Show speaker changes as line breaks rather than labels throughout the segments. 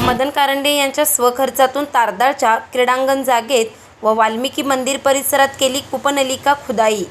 मदन कारंडे यांच्या स्वखर्चातून तारदाळच्या क्रीडांगण जागेत व वाल्मिकी मंदिर परिसरात केली कुपनलिका खुदाई.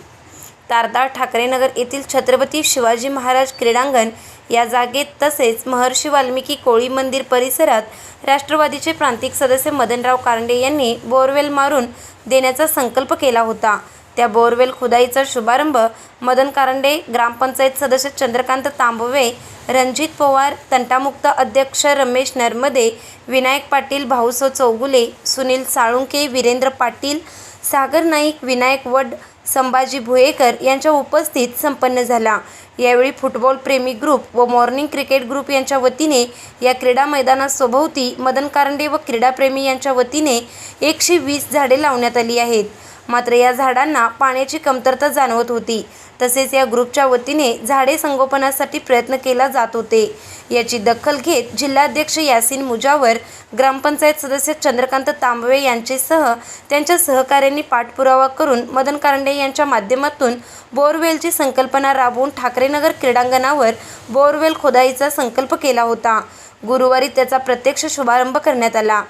तारदाळ ठाकरेनगर येथील छत्रपती शिवाजी महाराज क्रीडांगण या जागेत तसेच महर्षी वाल्मिकी कोळी मंदिर परिसरात राष्ट्रवादीचे प्रांतिक सदस्य मदनराव कारंडे यांनी बोरवेल मारून देण्याचा संकल्प केला होता. त्या बोरवेल खुदाईचा शुभारंभ मदन कारंडे ग्रामपंचायत सदस्य चंद्रकांत तांबवे रणजित पवार तंटामुक्त अध्यक्ष रमेश नरमदे विनायक पाटील भाऊसो चौगुले सुनील साळुंके वीरेंद्र पाटील सागर नाईक विनायक वड संभाजी भुयेकर यांच्या उपस्थित संपन्न झाला. यावेळी फुटबॉल प्रेमी ग्रुप व मॉर्निंग क्रिकेट ग्रुप यांच्या वतीने या क्रीडा मैदानासोभोवती मदन कारंडे व क्रीडाप्रेमी यांच्या वतीने एकशे वीस झाडे लावण्यात आली आहेत. मात्र या झाडांना पाण्याची कमतरता जाणवत होती. तसेच या ग्रुपच्या वतीने झाडे संगोपनासाठी प्रयत्न केला जात होते. याची दखल घेत जिल्हाध्यक्ष यासीन मुजावर ग्रामपंचायत सदस्य चंद्रकांत तांबवे यांचेसह त्यांच्या सहकाऱ्यांनी पाठपुरावा करून मदन कारंडे यांच्या माध्यमातून बोरवेलची संकल्पना राबवून ठाकरेनगर क्रीडांगणावर बोरवेल खोदाईचा संकल्प केला होता. गुरुवारी त्याचा प्रत्यक्ष शुभारंभ करण्यात आला.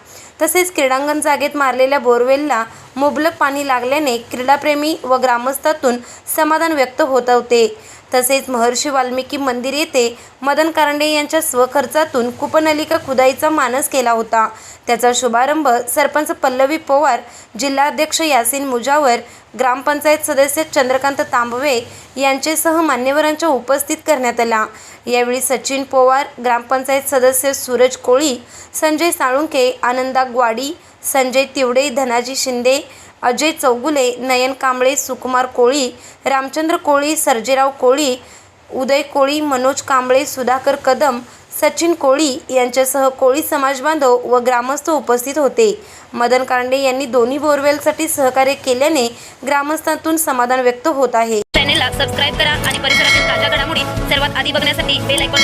तसेच क्रीडांगण जागेत मारलेल्या बोरवेलला मुबलक पाणी लागल्याने क्रीडाप्रेमी व ग्रामस्थातून समाधान व्यक्त होत होते. तसेच महर्षी वाल्मिकी मंदिर येथे मदन कारंडे यांच्या स्वखर्चातून कुपनलिका खुदाईचा मानस केला होता. त्याचा शुभारंभ सरपंच पल्लवी पवार जिल्हाध्यक्ष यासीन मुजावर ग्रामपंचायत सदस्य चंद्रकांत तांबवे यांचेसह मान्यवरांच्या उपस्थित करण्यात आला. यावेळी सचिन पवार ग्रामपंचायत सदस्य सूरज कोळी संजय साळुंके आनंदा ग्वाडी संजय तिवडे धनाजी शिंदे अजय चौगुले नयन कांबळे सुकुमार कोळी रामचंद्र कोळी सर्जेराव कोळी उदय कोळी मनोज कांबळे सुधाकर कदम सचिन कोळी यांच्यासह कोळी समाज बांधव व ग्रामस्थ उपस्थित होते. मदन कांडे यांनी दोन्ही बोरवेलसाठी सहकार्य केल्याने ग्रामस्थांतून समाधान व्यक्त होत आहे.
चॅनेलला सबस्क्राईब करा आणि परिसरातील ताज्या घडामोडी सर्वात आधी बघण्यासाठी बेल ऐकून